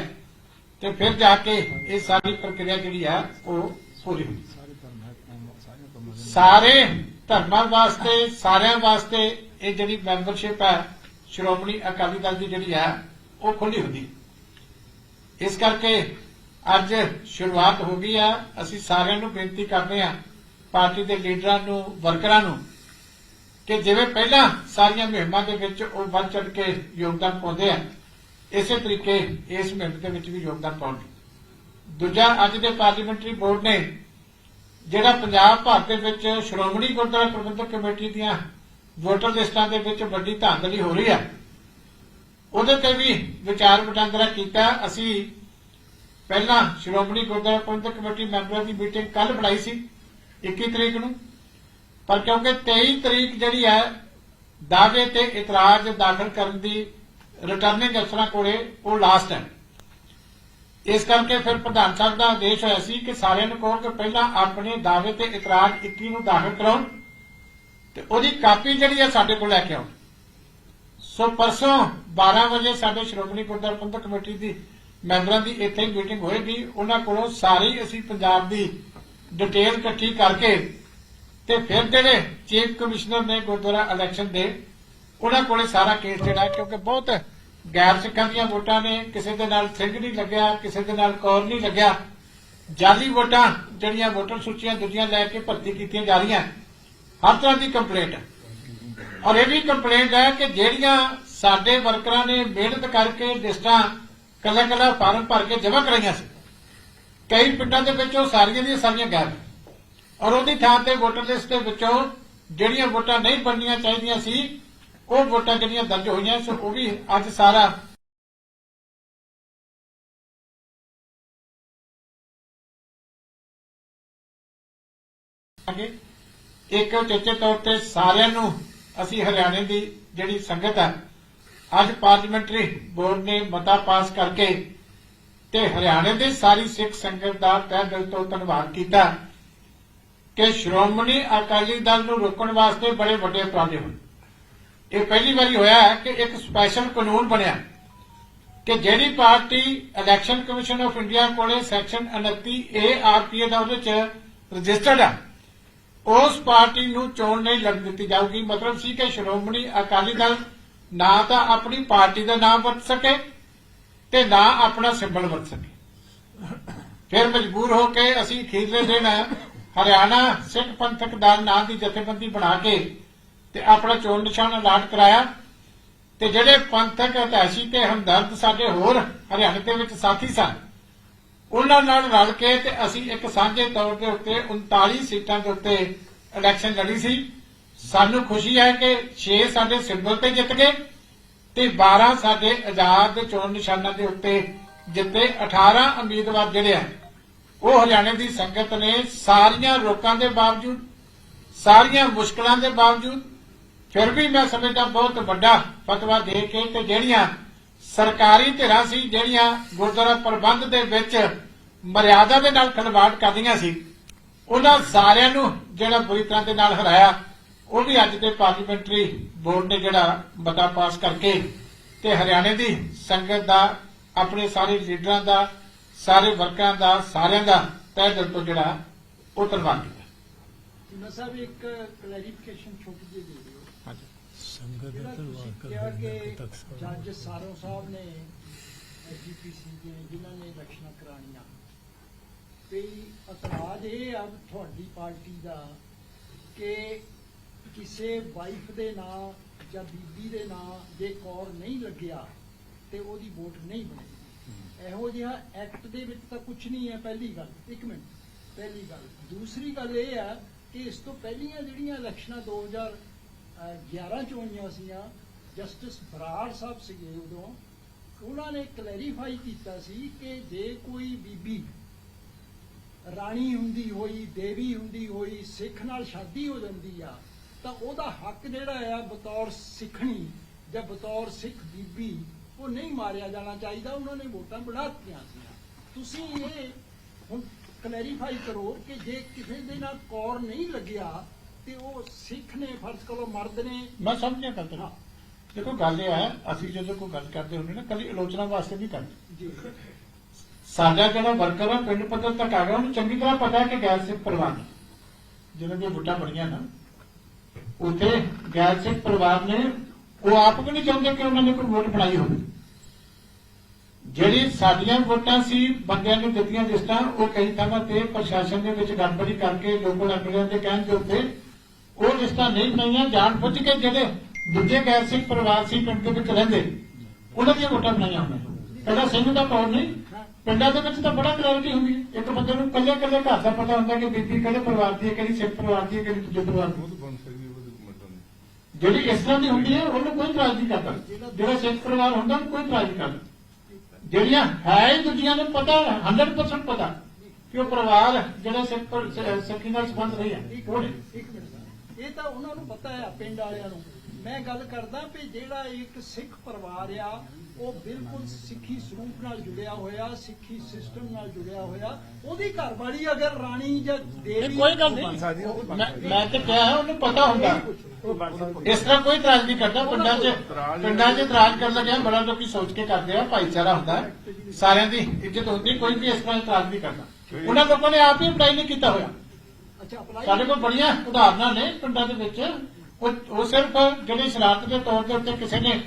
ਤੇ ਫਿਰ ਜਾ ਕੇ ਇਹ ਸਾਰੀ ਪ੍ਰਕਿਰਿਆ ਜਿਹੜੀ ਆ, ਉਹ ਪੂਰੀ ਹੁੰਦੀ। ਸਾਰੇ ਧਰਮਾਂ ਵਾਸਤੇ, ਸਾਰਿਆਂ ਵਾਸਤੇ ਇਹ ਜਿਹੜੀ ਮੈਂਬਰਸ਼ਿਪ ਹੈ ਸ਼੍ਰੋਮਣੀ ਅਕਾਲੀ ਦਲ ਦੀ ਜਿਹੜੀ ਆ, ਉਹ ਖੁੱਲੀ ਹੁੰਦੀ। ਇਸ ਕਰਕੇ ਅੱਜ ਸ਼ੁਰੂਆਤ ਹੋ ਗਈ ਆ। ਅਸੀਂ ਸਾਰਿਆਂ ਨੂੰ ਬੇਨਤੀ ਕਰਦੇ ਆ ਪਾਰਟੀ ਦੇ ਲੀਡਰਾਂ ਨੂੰ, ਵਰਕਰਾਂ ਨੂੰ, ਕਿ ਜਿਵੇਂ ਪਹਿਲਾਂ ਸਾਰੀਆਂ ਮੁਹਿੰਮਾਂ ਦੇ ਵਿੱਚ ਉਹ ਵੱਧ ਚੜ ਕੇ ਯੋਗਦਾਨ ਪਾਉਂਦੇ ਆ, ਇਸੇ ਤਰੀਕੇ ਇਸ ਮੁਹਿੰਮ ਦੇ ਵਿੱਚ ਵੀ ਯੋਗਦਾਨ ਪਾਉਣਗੇ। ਦੂਜਾ, ਅੱਜ ਦੇ ਪਾਰਲੀਮੈਂਟਰੀ ਬੋਰਡ ਨੇ ਜਿਹੜਾ ਪੰਜਾਬ ਭਰ ਦੇ ਵਿੱਚ ਸ਼੍ਰੋਮਣੀ ਗੁਰਦੁਆਰਾ ਪ੍ਰਬੰਧਕ ਕਮੇਟੀ ਦੀਆਂ ਵੋਟਰ ਲਿਸਟਾਂ ਦੇ ਵਿੱਚ ਵੱਡੀ ਧਾਂਦਲੀ ਹੋ ਰਹੀ ਹੈ ਉਹਦੇ ਤੇ ਵੀ ਵਿਚਾਰ ਵਟਾਂਦਰਾ ਕੀਤਾ। ਅਸੀਂ ਪਹਿਲਾਂ ਸ਼੍ਰੋਮਣੀ ਗੁਰਦੁਆਰਾ ਪ੍ਰਬੰਧਕ ਕਮੇਟੀ ਮੈਂਬਰਾਂ ਦੀ ਮੀਟਿੰਗ ਕੱਲ ਬਣਾਈ ਸੀ 21 ਤਰੀਕ ਨੂੰ। ਪਰ ਕਿਉਂਕਿ 23 ਤਰੀਕ ਜਿਹੜੀ ਹੈ, ਦਾਅਵੇ ਤੇ ਇਤਰਾਜ਼ ਦਾਖਲ ਕਰਨ ਦੀ ਰਿਟਰਨਿੰਗ ਅਫਸਰਾਂ ਕੋਲੇ ਉਹ ਲਾਸਟ ਹੈ। ਇਸ ਕਰਕੇ ਫਿਰ ਪ੍ਰਧਾਨ ਸਾਹਿਬ ਦਾ ਆਦੇਸ਼ ਹੋਇਆ ਸੀ ਕਿ ਸਾਰਿਆਂ ਨੂੰ ਕਹੋ ਕਿ ਪਹਿਲਾਂ ਆਪਣੇ ਦਾਅਵੇ ਤੇ ਇਤਰਾਜ਼ 21 ਨੂੰ ਦਾਖਲ ਕਰਾਉਣ ਤੇ ਉਹਦੀ ਕਾਪੀ ਜਿਹੜੀ ਹੈ ਸਾਡੇ ਕੋਲ ਲੈ ਕੇ ਆਉਣ। ਸੋ ਪਰਸੋਂ 12 ਵਜੇ ਸਾਡੇ ਸ਼੍ਰੋਮਣੀ ਗੁਰਦੁਆਰਾ ਪ੍ਰਬੰਧਕ ਕਮੇਟੀ ਦੀ ਮੈਂਬਰਾਂ ਦੀ ਇੱਥੇ ਹੀ ਮੀਟਿੰਗ ਹੋਏਗੀ। ਉਹਨਾਂ ਕੋਲੋਂ ਸਾਰੀ ਅਸੀਂ ਪੰਜਾਬ ਦੀ ਡਿਟੇਲ ਇਕੱਠੀ ਕਰਕੇ ਤੇ ਫਿਰ ਜਿਹੜੇ ਚੀਫ ਕਮਿਸ਼ਨਰ ਨੇ ਗੁਰਦੁਆਰਾ ਇਲੈਕਸ਼ਨ ਦੇ, ਉਹਨਾਂ ਕੋਲੇ ਸਾਰਾ ਕੇਸ ਜਿਹੜਾ ਹੈ, ਕਿਉਂਕਿ ਬਹੁਤ ਗੈਰ ਸਿੱਖਾਂ ਦੀਆਂ ਵੋਟਾਂ ਨੇ, ਕਿਸੇ ਦੇ ਨਾਲ ਸਿੰਘ ਨਹੀਂ ਲੱਗਿਆ, ਕਿਸੇ ਦੇ ਨਾਲ ਕੌਰ ਨਹੀਂ ਲੱਗਿਆ। ਜਾਲੀ ਵੋਟਾਂ ਜਿਹੜੀਆਂ ਵੋਟਰ ਸੂਚੀਆਂ ਦੂਜੀਆਂ ਲੈ ਕੇ ਭਰਤੀ ਕੀਤੀਆਂ ਜਾ ਰਹੀਆਂ, ਹਰ ਤਰ੍ਹਾਂ ਦੀ ਕੰਪਲੇਂਟ ਔਰ ਇਹ ਵੀ ਕੰਪਲੇਂਟ ਹੈ ਕਿ ਜਿਹੜੀਆਂ ਸਾਡੇ ਵਰਕਰਾਂ ਨੇ ਮਿਹਨਤ ਕਰਕੇ ਲਿਸਟਾਂ ਕੱਲਾ ਕੱਲਾ ਫਾਰਮ ਭਰ ਕੇ ਜਮ੍ਹਾਂ ਕਰਾਈਆਂ ਸੀ, ਕਈ ਪਿੰਡਾਂ ਦੇ ਵਿੱਚ ਉਹ ਸਾਰੀਆਂ ਦੀਆਂ ਸਾਰੀਆਂ ਗਾਇਬ ਔਰ ਉਹਦੀ ਥਾਂ ਤੇ ਵੋਟਰ ਲਿਸਟ ਦੇ ਵਿੱਚੋਂ ਜਿਹੜੀਆਂ ਵੋਟਾਂ ਨਹੀਂ ਬਣਨੀਆਂ ਚਾਹੀਦੀਆਂ ਸੀ, ਉਹ ਵੋਟਾਂ ਜਿਹੜੀਆਂ ਦਰਜ ਹੋਈਆਂ ਸੋ, ਉਹ ਵੀ ਅੱਜ ਸਾਰਾ ਇੱਕ ਉਚੇਚੇ ਤੌਰ ਤੇ ਸਾਰਿਆਂ ਨੂੰ ਅਸੀਂ ਹਰਿਆਣੇ ਦੀ ਜਿਹੜੀ ਸੰਗਤ ਹੈ ਅੱਜ ਪਾਰਲੀਮੈਂਟਰੀ ਬੋਰਡ ਨੇ ਮਤਾ ਪਾਸ ਕਰਕੇ ਤੇ ਹਰਿਆਣੇ ਦੀ ਸਾਰੀ ਸਿੱਖ ਸੰਗਤ ਦਾ ਤਹਿ ਦਿਲ ਤੋਂ ਧੰਨਵਾਦ ਕੀਤਾ ਕਿ ਸ਼੍ਰੋਮਣੀ ਅਕਾਲੀ ਦਲ ਨੂੰ ਰੋਕਣ ਵਾਸਤੇ ਬੜੇ ਵੱਡੇ ਉਪਰਾਲੇ ਹੋਏ। ਇਹ ਪਹਿਲੀ ਵਾਰੀ ਹੋਇਆ ਹੈ ਕਿ ਇੱਕ ਸਪੈਸ਼ਲ ਕਾਨੂੰਨ ਬਣਿਆ ਕਿ ਜਿਹੜੀ party election commission of India ਕੋਲੇ ਸੈਕਸ਼ਨ 29 ਏ ਆਰਪੀਏ ਦਾ ਉਹਦੇ ਚ ਰਜਿਸਟਰਡ ਹੈ ਉਸ ਪਾਰਟੀ ਨੂੰ ਚੋਣ ਨਹੀਂ ਲੜਨ ਦਿੱਤੀ ਜਾਊਗੀ। ਮਤਲਬ ਸੀ ਕਿ ਸ਼੍ਰੋਮਣੀ ਅਕਾਲੀ ਦਲ ਨਾ ਤਾਂ ਆਪਣੀ ਪਾਰਟੀ ਦਾ ਨਾਮ ਵਰਤ ਸਕੇ ਤੇ ਨਾ ਆਪਣਾ ਸਿੰਬਲ ਵਰਤ ਸਕੇ। ਫਿਰ ਮਜਬੂਰ ਹੋ ਕੇ ਅਸੀਂ ਅਖੀਰਲੇ ਦਿਨ ਹਰਿਆਣਾ ਸਿੱਖ ਪੰਥਕ ਦਲ ਨਾਂ ਦੀ ਜਥੇਬੰਦੀ ਬਣਾ ਕੇ ਤੇ ਆਪਣਾ ਚੋਣ ਨਿਸ਼ਾਨ ਐਲਾਨ ਕਰਾਇਆ। ਤੇ ਜਿਹੜੇ ਪੰਥਕ ਇਤਿਹਾਸੀ ਤੇ ਹਮਦਰਦ ਸਾਡੇ ਹੋਰ ਹਰਿਆਣੇ ਦੇ ਵਿੱਚ ਸਾਥੀ ਸਨ ਉਹਨਾਂ ਨਾਲ ਰਲ ਕੇ ਤੇ ਅਸੀਂ ਇੱਕ ਸਾਂਝੇ ਤੌਰ ਦੇ ਉੱਤੇ 39 ਸੀਟਾਂ ਦੇ ਉੱਤੇ ਇਲੈਕਸ਼ਨ ਲੜੀ ਸੀ। ਸਾਨੂੰ ਖੁਸ਼ੀ ਹੈ ਕਿ 6 ਸਾਡੇ ਸਿੰਬਲ ਤੇ ਜਿੱਤ ਗਏ ਤੇ 12 ਸਾਡੇ ਆਜ਼ਾਦ ਚੋਣ ਨਿਸ਼ਾਨਾਂ ਦੇ ਉੱਤੇ ਜਿੱਤੇ। 18 ਉਮੀਦਵਾਰ ਜਿਹੜੇ ਆ, ਉਹ ਹਰਿਆਣੇ ਦੀ ਸੰਗਤ ਨੇ ਸਾਰੀਆਂ ਰੋਕਾਂ ਦੇ ਬਾਵਜੂਦ, ਸਾਰੀਆਂ ਮੁਸ਼ਕਲਾਂ ਦੇ ਬਾਵਜੂਦ, ਫਿਰ ਵੀ ਮੈਂ ਸਮਝਦਾ ਬਹੁਤ ਵੱਡਾ ਫਤਵਾ ਦੇ ਕੇ ਤੇ ਜਿਹੜੀਆਂ ਸਰਕਾਰੀ ਧਿਰਾਂ ਸੀ, ਜਿਹੜੀਆਂ ਗੁਰਦੁਆਰਾ ਪ੍ਰਬੰਧ ਦੇ ਵਿੱਚ ਮਰਿਆਦਾ ਦੇ ਨਾਲ ਖਿਲਵਾੜ ਕਰਦੀਆਂ ਸੀ, ਉਹਨਾਂ ਸਾਰਿਆਂ ਨੂੰ ਜਿਹੜਾ ਬੁਰੀ ਤਰ੍ਹਾਂ ਦੇ ਨਾਲ ਹਰਾਇਆ, ਉਹ ਵੀ ਅੱਜ ਦੇ ਪਾਰਲੀਮੈਂਟਰੀ ਬੋਰਡ ਨੇ ਜਿਹੜਾ ਮਤਾ ਪਾਸ ਕਰਕੇ ਤੇ ਹਰਿਆਣੇ ਦੀ ਸੰਗਤ ਦਾ, ਆਪਣੇ ਸਾਰੇ ਲੀਡਰਾਂ ਦਾ, ਸਾਰੇ ਵਰਕਰਾਂ ਦਾ, ਸਾਰਿਆਂ ਦਾ ਤਹਿ ਦਿਲ ਤੋਂ ਜਿਹੜਾ ਉਹ ਧੰਨਵਾਦ ਕੀਤਾ। ਸਾਹਿਬ, ਇੱਕ ਕਲੈਰੀਫਿਕੇਸ਼ਨ ਛੋਟੀ ਜਿਹੀ ਸੰਗਤ ਦਾ ਜੱਜ ਸਾਰੋ ਸਾਹਿਬ ਨੇ ਜੀਪੀਸੀ ਦੇ ਜਿਨ੍ਹਾਂ ਨੇ ਇਲੈਕਸ਼ਨਾਂ ਕਰਾਣੀਆਂ। ਅਤਰਾਜ ਇਹ ਆ ਤੁਹਾਡੀ ਪਾਰਟੀ ਦਾ ਕਿ ਕਿਸੇ ਵਾਈਫ ਦੇ ਨਾਂ ਜਾਂ ਬੀਬੀ ਦੇ ਨਾਂ ਜੇ ਕੌਰ ਨਹੀਂ ਲੱਗਿਆ ਤੇ ਉਹਦੀ ਵੋਟ ਨਹੀਂ ਬਣੀ ਇਹੋ ਜਿਹਾ ਐਕਟ ਦੇ ਵਿੱਚ ਤਾਂ ਕੁਝ ਨਹੀਂ ਹੈ ਪਹਿਲੀ ਗੱਲ ਇੱਕ ਮਿੰਟ ਪਹਿਲੀ ਗੱਲ। ਦੂਸਰੀ ਗੱਲ ਇਹ ਹੈ ਕਿ ਇਸ ਤੋਂ ਪਹਿਲੀਆਂ ਜਿਹੜੀਆਂ ਇਲੈਕਸ਼ਨਾਂ 2000 11 ਚੋਣੀਆਂ ਸੀਆਂ, ਜਸਟਿਸ ਬਰਾੜ ਸਾਹਿਬ ਸੀਗੇ ਉਦੋਂ। ਉਹਨਾਂ ਨੇ ਕਲੈਰੀਫਾਈ ਕੀਤਾ ਸੀ ਕਿ ਜੇ ਕੋਈ ਬੀਬੀ ਰਾਣੀ ਹੁੰਦੀ ਹੋਈ, ਦੇਵੀ ਹੁੰਦੀ ਹੋਈ, ਸਿੱਖ ਨਾਲ ਸ਼ਾਦੀ ਹੋ ਜਾਂਦੀ ਆ, ਤਾਂ ਉਹਦਾ ਹੱਕ ਜਿਹੜਾ ਆ ਬਤੌਰ ਸਿੱਖਣੀ ਜਾਂ ਬਤੌਰ ਸਿੱਖ ਬੀਬੀ, ਉਹ ਨਹੀਂ ਮਾਰਿਆ ਜਾਣਾ ਚਾਹੀਦਾ। ਉਹਨਾਂ ਨੇ ਵੋਟਾਂ ਬਣਾ ਦਿੱਤੀਆਂ ਸੀ ਤੁਸੀਂ ਇਹ ਹੁਣ ਕਲੈਰੀਫਾਈ ਕਰੋ ਕਿ ਜੇ ਕਿਸੇ ਦੇ ਨਾਲ ਕੌਰ ਨਹੀਂ ਲੱਗਿਆ ਤੇ ਉਹ ਸਿੱਖ ਨੇ ਫਰਜ਼ ਕਰੋ ਮਰਦ ਨੇ। ਮੈਂ ਸਮਝ ਗਿਆ ਗੱਲ ਤੇਰੀ। ਦੇਖੋ ਗੱਲ ਇਹ ਹੈ ਅਸੀਂ ਜਦੋਂ ਕੋਈ ਗੱਲ ਕਰਦੇ ਹੁੰਦੇ ਨਾ ਕਦੀ ਆਲੋਚਨਾ ਵਾਸਤੇ ਨਹੀਂ ਕਰਦੇ। ਜੀ। ਸਾਡਾ ਜਿਹੜਾ ਵਰਕਰ ਹੈ ਪਿੰਡ ਪੱਧਰ ਤੱਕ ਆ ਗਿਆ ਉਹਨੂੰ ਚੰਗੀ ਤਰ੍ਹਾਂ ਪਤਾ ਹੈ ਕਿ ਗੈਰ ਸਿੱਖ ਪਰਿਵਾਰ ਜਦੋਂ ਦੀਆਂ ਵੋਟਾਂ ਬਣੀਆਂ ਨਾ ਉੱਥੇ ਗੈਰ ਸਿੱਖ ਪਰਿਵਾਰ ਨੇ ਉਹ ਆਪ ਵੀ ਨਹੀਂ ਚਾਹੁੰਦੇ ਕਿ ਉਹਨਾਂ ਨੇ ਕੋਈ ਵੋਟ ਬਣਾਈ ਹੋਵੇ। ਜਿਹੜੀ ਸਾਡੀਆਂ ਵੋਟਾਂ ਸੀ ਬੰਦਿਆਂ ਨੂੰ ਦਿੱਤੀਆਂ ਜਿਸ ਤਰ੍ਹਾਂ ਉਹ ਕਈ ਥਾਵਾਂ ਤੇ ਪ੍ਰਸ਼ਾਸਨ ਦੇ ਵਿੱਚ ਗੜਬੜੀ ਕਰਕੇ ਲੋਕਲ ਐਮਐਲਏ ਦੇ ਕਹਿਣ ਦੇ ਉੱਤੇ ਉਹ ਲਿਸਟਾਂ ਨਹੀਂ ਬਣਾਈਆਂ ਜਾਣ ਬੁੱਝ ਕੇ ਜਿਹੜੇ ਦੂਜੇ ਗੈਰ ਪਰਿਵਾਰ ਸੀ ਪਿੰਡ ਦੇ ਵਿੱਚ ਰਹਿੰਦੇ ਉਹਨਾਂ ਦੀਆਂ ਵੋਟਾਂ ਬਣਾਈਆਂ ਹੋਈਆਂ ਪਹਿਲਾਂ ਸਿੰਘ ਦਾ ਤੌਰ ਨਹੀਂ ਪਿੰਡਾਂ ਦੇ ਵਿੱਚ ਤਾਂ ਬੜਾ ਕਲੈਰਿਟੀ ਹੁੰਦੀ ਹੈ। ਇੱਕ ਬੰਦੇ ਨੂੰ ਕੱਲੇ ਕੱਲੇ ਘਰ ਦਾ ਪਤਾ ਹੁੰਦਾ ਕਿ ਬੀਬੀ ਕਿਹੜੇ ਪਰਿਵਾਰ ਦੀ ਹੈ ਕਿਹੜੀ ਸਿੱਖ ਪਰਿਵਾਰ ਦੀ ਹੈ ਕਿਹੜੀ ਦੂਜੇ ਪਰਿਵਾਰ ਦੀ। ਜਿਹੜੀ ਇਸ ਤਰ੍ਹਾਂ ਦੀ ਹੁੰਦੀ ਹੈ ਉਹਨੂੰ ਕੋਈ ਇਤਰਾਜ਼ ਨਹੀਂ ਕਰਦਾ। ਜਿਹੜਾ ਸਿੱਖ ਪਰਿਵਾਰ ਹੁੰਦਾ ਉਹਨੂੰ ਕੋਈ ਇਤਰਾਜ਼ ਨਹੀਂ ਕਰਦਾ। ਜਿਹੜੀਆਂ ਹੈ ਹੀ ਦੂਜੀਆਂ ਨੂੰ ਪਤਾ 100% ਪਤਾ ਕਿ ਉਹ ਪਰਿਵਾਰ ਜਿਹੜਾ ਸਿੱਖ ਸਿੱਖੀ ਨਾਲ ਸੰਬੰਧ ਰਹੀ ਹੈ ਇੱਕ ਉਹ ਨਹੀਂ। ਇਹ ਤਾਂ ਉਹਨਾਂ ਨੂੰ ਪਤਾ ਹੈ ਪਿੰਡ ਵਾਲਿਆਂ ਨੂੰ। ਮੈਂ ਗੱਲ ਕਰਦਾ ਵੀ ਜਿਹੜਾ ਇੱਕ ਸਿੱਖ ਪਰਿਵਾਰ ਆ ਉਹ ਬਿਲਕੁਲ ਸਿੱਖੀ ਸਰੂਪ ਨਾਲ ਜੁੜਿਆ ਹੋਇਆ ਸਿੱਖੀ ਸਿਸਟਮ ਨਾਲ ਜੁੜਿਆ ਹੋਇਆ। ਉਹਦੀ ਘਰਵਾਲੀ ਅਗਰ ਰਾਣੀ ਜਾਂ ਦੇਵੀ ਨਹੀਂ ਕੋਈ ਗੱਲ ਨਹੀਂ। ਮੈਂ ਮੈਂ ਤੇ ਕਿਹਾ ਹੈ ਉਹਨੂੰ ਪਤਾ ਹੁੰਦਾ। ਇਸ ਤਰ੍ਹਾਂ ਕੋਈ ਇਤਰਾਜ਼ ਨਹੀਂ ਕਰਦਾ। ਪਿੰਡਾਂ 'ਚ ਪਿੰਡਾਂ 'ਚ ਇਤਰਾਜ਼ ਕਰਨ ਲੱਗਿਆ ਬੜਾ ਲੋਕੀ ਸੋਚ ਕੇ ਕਰਦੇ ਆ ਭਾਈਚਾਰਾ ਹੁੰਦਾ। ਸਾਰਿਆਂ ਦੀ ਇੱਜ਼ਤ ਹੁੰਦੀ ਕੋਈ ਵੀ ਇਸ ਤਰ੍ਹਾਂ ਇਤਰਾਜ਼ ਨਹੀਂ ਕਰਦਾ। ਉਹਨਾਂ ਲੋਕਾਂ ਨੇ ਆਪ ਹੀ ਅਪਲਾਈ ਨਹੀਂ ਕੀਤਾ ਹੋਇਆ। ਸਾਡੇ ਕੋਲ ਬੜੀਆਂ ਉਦਾਹਰਨਾਂ ਨੇ ਪਿੰਡਾਂ ਦੇ ਵਿੱਚ। ਉਹ ਉਹ ਸਿਰਫ ਜਿਹੜੀ ਸ਼ਰਾਰਤ ਦੇ ਤੌਰ ਦੇ ਉੱਤੇ ਕਿਸੇ ਨੇ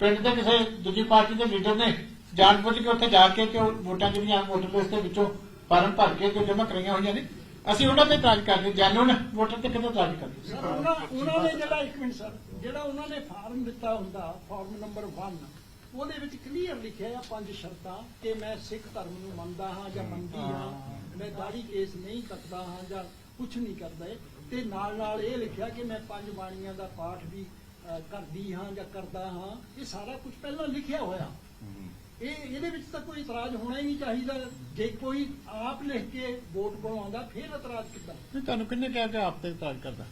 ਪਿੰਡ ਦੇ ਕਿਸੇ ਦੂਜੀ ਪਾਰਟੀ ਦੇ ਲੀਡਰ ਨੇ ਜਾਣਬੁੱਝ ਕੇ ਉੱਥੇ ਜਾ ਕੇ ਤੇ ਉਹ ਵੋਟਾਂ ਜਿਹੜੀਆਂ ਵੋਟਰ ਲਿਸਟ ਦੇ ਵਿੱਚੋਂ ਫਾਰਮ ਭਰ ਕੇ ਤੇ ਜਮ੍ਹਾਂ ਕਰਾਈਆਂ ਹੋਈਆਂ ਨੇ। ਅਸੀਂ ਉਹਨਾਂ ਤੇ ਇਤਰਾਜ਼ ਕਰਦੇ ਜੈਨੂਨ ਵੋਟਰ ਤੇ ਕਿਤੇ ਇਤਰਾਜ਼ ਕਰਦੇ ਉਹਨਾਂ ਨੇ ਜਿਹੜਾ ਇੱਕ ਮਿੰਟ ਸਰ ਜਿਹੜਾ ਉਹਨਾਂ ਨੇ ਫਾਰਮ ਦਿੱਤਾ ਹੁੰਦਾ ਫਾਰਮ ਨੰਬਰ 1 ਉਹਦੇ ਵਿੱਚ ਕਲੀਅਰ ਲਿਖਿਆ ਆ ਪੰਜ ਸ਼ਰਤਾਂ ਕਿ ਮੈਂ ਸਿੱਖ ਧਰਮ ਨੂੰ ਮੰਨਦਾ ਹਾਂ ਜਾਂ ਮੰਨਦੀ ਹਾਂ। ਮੈਂ ਦਾੜੀ ਕੇਸ ਨਹੀਂ ਕੱਟਦਾ ਹਾਂ ਜਾਂ ਕੁਝ ਨਹੀਂ ਕਰਦਾ। ਤੇ ਨਾਲ ਨਾਲ ਇਹ ਲਿਖਿਆ ਕਿ ਮੈਂ ਪੰਜ ਬਾਣੀਆਂ ਦਾ ਪਾਠ ਵੀ ਕਰਦੀ ਹਾਂ ਜਾਂ ਕਰਦਾ ਹਾਂ ਇਹ ਸਾਰਾ ਕੁਝ ਪਹਿਲਾਂ ਲਿਖਿਆ ਹੋਇਆ। ਇਹ ਇਹਦੇ ਵਿੱਚ ਤਾਂ ਕੋਈ ਇਤਰਾਜ਼ ਹੋਣਾ ਹੀ ਨਹੀਂ ਚਾਹੀਦਾ। ਜੇ ਕੋਈ ਆਪ ਲਿਖ ਕੇ ਵੋਟ ਬਣਾਉਂਦਾ ਫਿਰ ਇਤਰਾਜ਼ ਕਿੱਦਾਂ? ਨਹੀਂ ਤੁਹਾਨੂੰ ਕਿੰਨੇ ਕਿਹਾ ਕਿ ਆਪ ਤੇ ਇਤਰਾਜ਼ ਕਰਦਾ?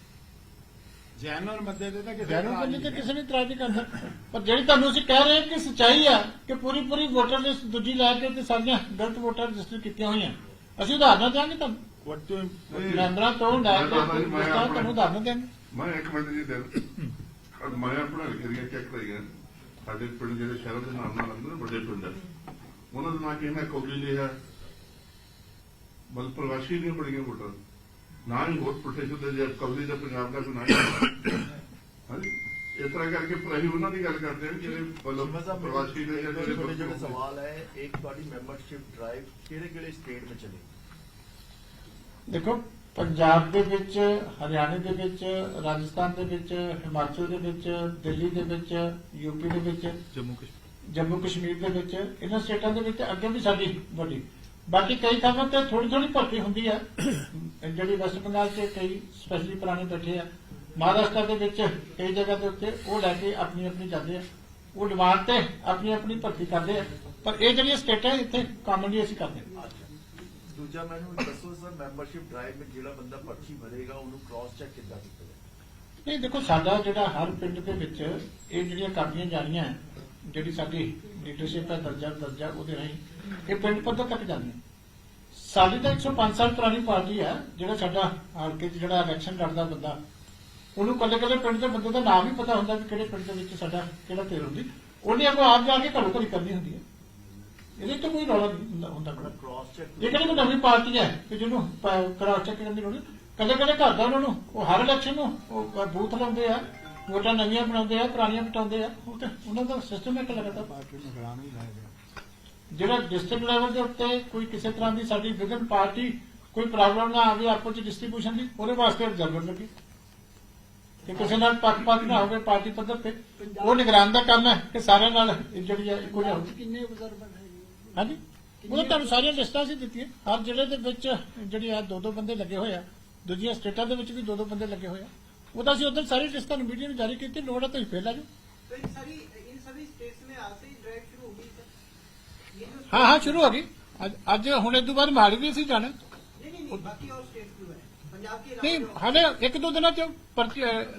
ਜੈਨੂਅਲ ਬੰਦੇ ਦੇ ਤਾਂ ਕਿਸੇ ਇਤਰਾਜ਼ ਬੰਦੇ ਤੇ ਨਹੀਂ ਕਿਸੇ ਨੇ ਇਤਰਾਜ਼ ਨਹੀਂ ਕਰਦਾ। ਪਰ ਜਿਹੜੀ ਤੁਹਾਨੂੰ ਅਸੀਂ ਕਹਿ ਰਹੇ ਹਾਂ ਕਿ ਸੱਚਾਈ ਆ ਕਿ ਪੂਰੀ ਪੂਰੀ ਵੋਟਰ ਲਿਸਟ ਦੂਜੀ ਲੈ ਕੇ ਤੇ ਸਾਰੀਆਂ ਗਲਤ ਵੋਟਰ ਰਜਿਸਟਰ ਕੀਤੀਆਂ ਹੋਈਆਂ। ਅਸੀਂ ਉਦਾਹਰਨਾਂ ਦਿਆਂਗੇ ਤੁਹਾਨੂੰ। What do you- ਮੈਂਬਰਾਂ ਤੋਂ ਲੈ ਮੈਂ ਕੇ ਤਾਂ ਭਾਈ ਮੈਂ ਲਿਸਟਾਂ ਤੁਹਾਨੂੰ ਉਦਾਹਰਨ ਦਿਆਂਗੇ ਮੈਂ ਇੱਕ ਮਿੰਟ ਜੀ ਦੇ ਮੈਂ ਆਪਣਾ ਲਿਖੀਆਂ ਚੈੱਕ ਕਰੀਆਂ ਸਾਡੇ ਪਿੰਡ ਜਿਹੜੇ ਸ਼ਹਿਰਾਂ ਦੇ ਨਾਮ ਨਾਲ ਆਉਂਦੇ ਨੇ ਵੱਡੇ ਪਿੰਡ ਆ। ਉਹਨਾਂ ਦਾ ਨਾਂ ਕਿਹਨਾਂ ਕੋਲੀ ਲਿਆ ਬਲ ਪ੍ਰਵਾਸੀ ਨਹੀਂ ਬੜੀਆਂ ਵੋਟਾਂ। ਨਾ ਹੀ ਵੋਟ ਪ੍ਰੋਟੈਕਸ਼ਨ ਦੇ ਜੇ ਕੌਲੀ ਦਾ ਪੰਜਾਬ ਦਾ ਹਾਂਜੀ। ਇਸ ਤਰ੍ਹਾਂ ਕਰਕੇ ਉਹਨਾਂ ਦੀ ਗੱਲ ਕਰਦੇ ਹਾਂ ਜਿਹੜੇ ਮਤਲਬ ਪ੍ਰਵਾਸੀ ਨੇ ਜਿਹੜੇ ਜਿਹੜੇ ਸਵਾਲ ਹੈ ਇੱਕ ਤੁਹਾਡੀ ਮੈਂਬਰਸ਼ਿਪ ਡਰਾਈਵ ਕਿਹੜੇ ਕਿਹੜੇ ਸਟੇਟ ਵਿੱਚ ਚਲੀ? ਦੇਖੋ ਪੰਜਾਬ ਦੇ ਵਿੱਚ ਹਰਿਆਣੇ ਦੇ ਵਿੱਚ ਰਾਜਸਥਾਨ ਦੇ ਵਿੱਚ ਹਿਮਾਚਲ ਦੇ ਵਿੱਚ ਦਿੱਲੀ ਦੇ ਵਿੱਚ ਯੂਪੀ ਦੇ ਵਿੱਚ ਜੰਮੂ ਕਸ਼ਮੀਰ। ਜੰਮੂ ਕਸ਼ਮੀਰ ਦੇ ਵਿੱਚ ਇਹਨਾਂ ਸਟੇਟਾਂ ਦੇ ਵਿੱਚ ਅੱਗੇ ਵੀ ਸਾਡੀ ਵੱਡੀ। ਬਾਕੀ ਕਈ ਥਾਵਾਂ ਤੇ ਥੋੜੀ ਥੋੜੀ ਭਰਤੀ ਹੁੰਦੀ ਹੈ ਜਿਹੜੀ ਵੈਸਟ ਬੰਗਾਲ 'ਚ ਕਈ ਸਪੈਸ਼ਲੀ ਪੁਰਾਣੇ ਬੈਠੇ ਆ। ਮਹਾਰਾਸ਼ਟਰ ਦੇ ਵਿੱਚ ਕਈ ਜਗ੍ਹਾ ਦੇ ਉੱਤੇ ਉਹ ਲੈ ਕੇ ਆਪਣੀ ਆਪਣੀ ਜਾਂਦੇ ਆ। ਉਹ ਡਿਮਾਂਡ ਤੇ ਆਪਣੀ ਆਪਣੀ ਭਰਤੀ ਕਰਦੇ ਆ। ਪਰ ਇਹ ਜਿਹੜੀਆਂ ਸਟੇਟਾਂ ਇੱਥੇ ਕਾਮਨਲੀ ਅਸੀਂ ਕਰਦੇ ਹਾਂ ਦੂਜਾ ਮੈਨੂੰ ਦੱਸੋ, ਸਰ ਮੈਂਬਰਸ਼ਿਪ ਡਰਾਈਵ ਵਿੱਚ ਜਿਹੜਾ ਬੰਦਾ ਪਰਚੀ ਭਰੇਗਾ, ਉਹਨੂੰ ਕ੍ਰਾਸ ਚੈੱਕ ਕਿੱਦਾਂ ਕੀਤਾ ਜਾਏ? ਇਹ ਦੇਖੋ, ਸਾਡਾ ਜਿਹੜਾ ਹਰ ਪਿੰਡ ਦੇ ਵਿੱਚ ਇਹ ਜਿਹੜੀਆਂ ਕਾਪੀਆਂ ਜਾਣੀਆਂ ਜਿਹੜੀ ਸਾਡੀ ਲੀਡਰਸ਼ਿਪ ਹੈ ਦਰਜਾ ਦਰਜਾ ਉਹਦੇ ਰਾਹੀਂ, ਇਹ ਪਿੰਡ ਪੱਧਰ ਤੱਕ ਜਾਂਦੀ ਸਾਡੀ ਤਾਂ 105 ਸਾਲ ਪੁਰਾਣੀ ਪਾਰਟੀ ਹੈ, ਜਿਹੜਾ ਸਾਡਾ ਹਲਕੇ 'ਚ ਜਿਹੜਾ ਇਲੈਕਸ਼ਨ ਲੜਦਾ ਬੰਦਾ, ਉਹਨੂੰ ਕੱਲੇ ਕੱਲੇ ਪਿੰਡ ਦੇ ਬੰਦੇ ਦਾ ਨਾਮ ਹੀ ਪਤਾ ਹੁੰਦਾ ਕਿ ਕਿਹੜੇ ਪਿੰਡ ਦੇ ਵਿੱਚ ਸਾਡਾ ਕਿਹੜਾ ਤੇਲ ਹੁੰਦੀ। ਉਹਨੇ ਅੱਗੋਂ ਆਪ ਜਾ ਕੇ ਘਰੋਂ ਘਰੀ ਕਰਨੀ ਹੁੰਦੀ ਹੈ। ਇਹਦੇ ਤੋਂ ਕੋਈ ਰੌਲਾ ਨਹੀਂ ਹੁੰਦਾ- ਹੁੰਦਾ ਬੜਾ ਕ੍ਰਾਸ ਚੈੱਕ ਇਹ ਕਿਹੜੀ ਕੋਈ ਨਵੀਂ ਪਾਰਟੀ ਹੈ ਕਿ ਜਿਹਨੂੰ ਕਰਾਸ ਚੈੱਕ ਕਰਨ ਦੀ ਲੋੜ ਕਦੇ ਕਦੇ ਘਰ ਦਾ ਉਹਨਾਂ ਨੂੰ ਉਹ ਹਰ ਇਲੈਕਸ਼ਨ ਨੂੰ ਉਹ ਬੂਥ ਲਾਉਂਦੇ ਆ ਵੋਟਾਂ ਨਵੀਆਂ ਬਣਾਉਂਦੇ ਆ ਪੁਰਾਣੀਆਂ ਪਟਾਉਂਦੇ ਆ ਉਹ ਤੇ ਉਹਨਾਂ ਦਾ ਸਿਸਟਮ ਇੱਕ ਲੱਗਦਾ ਜਿਹੜਾ ਡਿਸਟ੍ਰਿਕਟ ਲੈਵਲ ਦੇ ਉੱਤੇ ਕੋਈ ਕਿਸੇ ਤਰ੍ਹਾਂ ਦੀ ਸਾਡੀ ਵਿਗਨ ਪਾਰਟੀ ਕੋਈ ਪ੍ਰੋਬਲਮ ਨਾ ਆਵੇ ਆਪੋ ਚ ਡਿਸਟ੍ਰੀਬਿਊਸ਼ਨ ਦੀ ਉਹਦੇ ਵਾਸਤੇ ਅਬਜ਼ਰਵਰ ਲੱਗੀ। ਕਿ ਕਿਸੇ ਨਾਲ ਪੱਖਪਾਤ ਨਾ ਹੋਵੇ ਪਾਰਟੀ ਪੱਧਰ ਤੇ ਉਹ ਨਿਗਰਾਨ ਦਾ ਕੰਮ ਹੈ ਕਿ ਸਾਰਿਆਂ ਨਾਲ ਜਿਹੜੀ ਹੈ ਇੱਕੋ ਜਿਹਾ ਹੋਵੇ ਕਿੰਨੇ ਅਬਜ਼ਰਵਰ ਹਾਂਜੀ? ਉਹ ਤੁਹਾਨੂੰ ਸਾਰੀਆਂ ਲਿਸਟਾਂ ਸੀ ਦਿੱਤੀਆਂ। ਹਰ ਜ਼ਿਲ੍ਹੇ ਦੇ ਵਿੱਚ ਜਿਹੜੇ ਆ ਦੋ ਦੋ ਬੰਦੇ ਲੱਗੇ ਹੋਏ ਆ। ਦੂਜੀਆਂ ਸਟੇਟਾਂ ਦੇ ਵਿੱਚ ਵੀ ਦੋ ਦੋ ਬੰਦੇ ਲੱਗੇ ਹੋਏ ਆ। ਉਹ ਤਾਂ ਅਸੀਂ ਉਧਰ ਸਾਰੀ ਲਿਸਟਾਂ ਨੂੰ ਮੀਡੀਆ ਨੂੰ ਜਾਰੀ ਕੀਤੀ। ਲੋੜ ਹੈ ਤਾਂ ਫੇਲ ਜੀ ਹਾਂ ਹਾਂ ਸ਼ੁਰੂ ਹੋ ਗਈ। ਅੱਜ ਹੁਣ ਇਸ ਤੋਂ ਬਾਅਦ ਮਹਾਲੀ ਵੀ ਅਸੀਂ ਜਾਣਾ। ਨਹੀਂ ਹਾਲੇ ਇੱਕ ਦੋ ਦਿਨਾਂ ਚ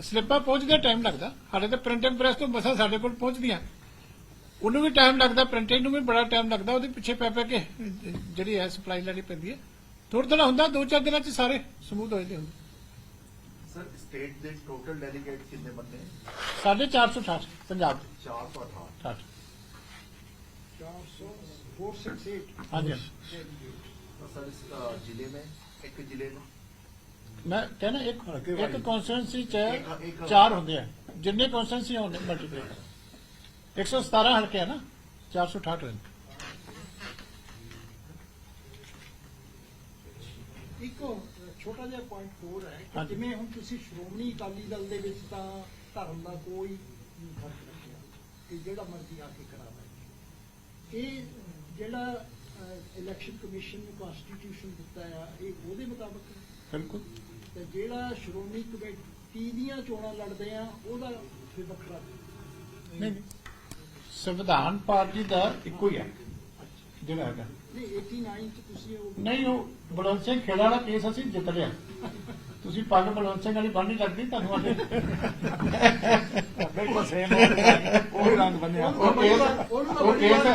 ਸਲਿੱਪਾਂ ਪਹੁੰਚਦੇ ਟਾਈਮ ਲੱਗਦਾ। ਹਾਲੇ ਤਾਂ ਪ੍ਰਿੰਟਿੰਗ ਪ੍ਰੈਸ ਤੋਂ ਬਸਾਂ ਸਾਡੇ ਕੋਲ ਪਹੁੰਚਦੀਆਂ। ਉਹਨੂੰ ਵੀ ਟਾਈਮ ਲੱਗਦਾ ਪ੍ਰਿੰਟਿੰਗ ਨੂੰ ਵੀ ਬੜਾ ਟਾਈਮ ਲੱਗਦਾ ਉਹਦੇ ਪਿੱਛੇ ਪੈ ਪੈ ਕੇ ਜਿਹੜੀ ਹੈ ਸਪਲਾਈ ਲੈਣੀ ਪੈਂਦੀ ਹੈ। ਥੋੜਾ ਥੋੜਾ ਹੁੰਦਾ ਦੋ ਚਾਰ ਦਿਨਾਂ 'ਚ ਸਾਰੇ ਸਮੂਥ ਹੋ ਜਾਂਦੇ ਹੁੰਦੇ। ਸਰ ਸਟੇਟ ਦੇ ਟੋਟਲ ਡੈਲੀਗੇਟ ਕਿੰਨੇ ਬੰਦੇ ਸਾਡੇ 460 ਪੰਜਾਬ ਦੇ। 460 468 ਹਾਂਜੀ ਸਰ ਜ਼ਿਲ੍ਹੇ ਮੇ ਇੱਕ ਜ਼ਿਲ੍ਹੇ ਮੇ ਮੈਂ ਕਹਿੰਦਾ ਇੱਕ ਇੱਕ ਕਨਸਟੀਟੂਐਂਸੀ ਚ ਚਾਰ ਹੁੰਦੇ ਆ। ਜਿੰਨੇ ਕਨਸਟੀਟੂਐਂਸੀ ਹੁੰਦੇ ਮਲਟੀਪਲੀਕੇਸ਼ਨ 117 ਹਲਕੇ ਆ ਨਾ 468 ਹੋਏ ਨੇ। ਇੱਕ ਛੋਟਾ ਜਿਹਾ ਪੁਆਇੰਟ ਹੋਰ ਹੈ ਕਿ ਹਾਂਜੀ। ਜਿਵੇਂ ਹੁਣ ਤੁਸੀਂ ਸ਼੍ਰੋਮਣੀ ਅਕਾਲੀ ਦਲ ਦੇ ਵਿੱਚ ਤਾਂ ਧਰਮ ਦਾ ਕੋਈ ਨਹੀਂ ਫ਼ਰਕ ਰੱਖਿਆ ਕਿ ਜਿਹੜਾ ਮਰਜ਼ੀ ਆ ਕੇ ਕਰਾਵੇ ਇਹ ਜਿਹੜਾ ਇਲੈਕਸ਼ਨ ਕਮਿਸ਼ਨ ਨੂੰ ਕਨਸਟੀਟਿਊਸ਼ਨ ਦਿੱਤਾ ਆ ਇਹ ਉਹਦੇ ਮੁਤਾਬਕ ਹੈ। ਬਿਲਕੁਲ ਤੇ ਜਿਹੜਾ ਸ਼੍ਰੋਮਣੀ ਕਮੇਟੀ ਦੀਆਂ ਚੋਣਾਂ ਲੜਦੇ ਆ ਉਹਦਾ ਫਿਰ ਵੱਖਰਾ ਨਹੀਂ ਨਹੀਂ ਸੰਵਿਧਾਨ ਪਾਰਟੀ ਦਾ ਇੱਕੋ ਹੀ ਹੈ। ਜਿਹੜਾ ਹੈਗਾ। ਨਹੀਂ 89 ਚ ਤੁਸੀਂ ਉਹ ਨਹੀਂ ਉਹ ਬਲਵੰਤ ਸਿੰਘ ਖੇੜਾ ਵਾਲਾ ਕੇਸ ਅਸੀਂ ਜਿੱਤ ਲਿਆ। ਤੁਸੀਂ ਪੱਗ ਬਲਵੰਤ ਸਿੰਘ ਵਾਲੀ ਬੰਨ੍ਹੀ ਲੱਗਦੀ ਤੁਹਾਨੂੰ ਆਦੇ ਬਿਲਕੁਲ ਸੇਮ ਉਹ ਰੰਗ ਬੰਨਿਆ। ਉਹ ਕੇਸ ਉਹ ਕੇਸ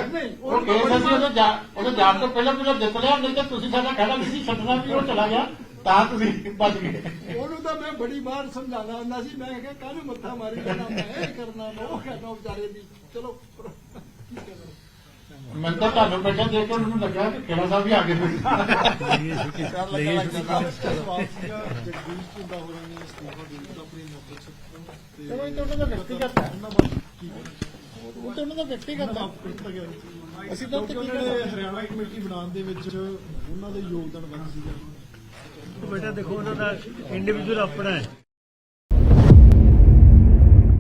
ਉਹ ਕੇਸ ਅਸੀਂ ਉਹਦੇ ਜਾ ਉਹਦੇ ਜਾਣ ਤੋਂ ਪਹਿਲਾਂ ਪਹਿਲਾਂ ਜਿੱਤ ਲਿਆ ਨਹੀਂ ਤਾਂ ਤੁਸੀਂ ਸਾਡਾ ਖੜਾ ਨਹੀਂ ਸੀ ਛੱਡਣਾ ਵੀ ਉਹ ਚਲਾ ਗਿਆ। ਤਾਂ ਤੁਸੀਂ ਬਚ ਗਏ ਉਹਨੂੰ ਤਾਂ ਮੈਂ ਬੜੀ ਵਾਰ ਸਮਝਾਉਂਦਾ ਹੁੰਦਾ ਸੀ। ਮੈਂ ਕਿਹਾ ਕਾਹਨੂੰ ਮੱਥਾ ਮਾਰੀ ਜਾਣਾ ਮੈਂ ਇਹ ਕਰਨਾ ਮੈਂ ਉਹ ਕਰਨਾ ਵਿਚਾਰੇ ਦੀ। ਚਲੋ ਕੀ ਕਰਨਾ? ਮੈਂ ਤਾਂ ਤੁਹਾਨੂੰ ਬੈਠਾ ਦੇਖ ਕੇ ਮੈਨੂੰ ਲੱਗਾ ਕਿ ਖੇੜਾ ਸਾਹਿਬ ਵੀ ਆ ਗਏ ਚਲੋ ਇਹ ਤਾਂ ਉਹਨਾਂ ਦਾ ਵਿਅਕਤੀਗਤ ਹੈ। ਉਹ ਤਾਂ ਉਹਨਾਂ ਦਾ ਵਿਅਕਤੀਗਤ ਹੈ। ਅਸੀਂ ਤਾਂ? ਹਰਿਆਣਾ ਕਮੇਟੀ ਬਣਾਉਣ ਦੇ ਵਿੱਚ ਉਹਨਾਂ ਦਾ ਯੋਗਦਾਨ ਵੱਧ ਸੀਗਾ। ਬੇਟਾ ਦੇਖੋ ਉਹਨਾਂ ਦਾ ਇੰਡੀਵਿਜੂਅਲ ਆਪਣਾ ਹੈ।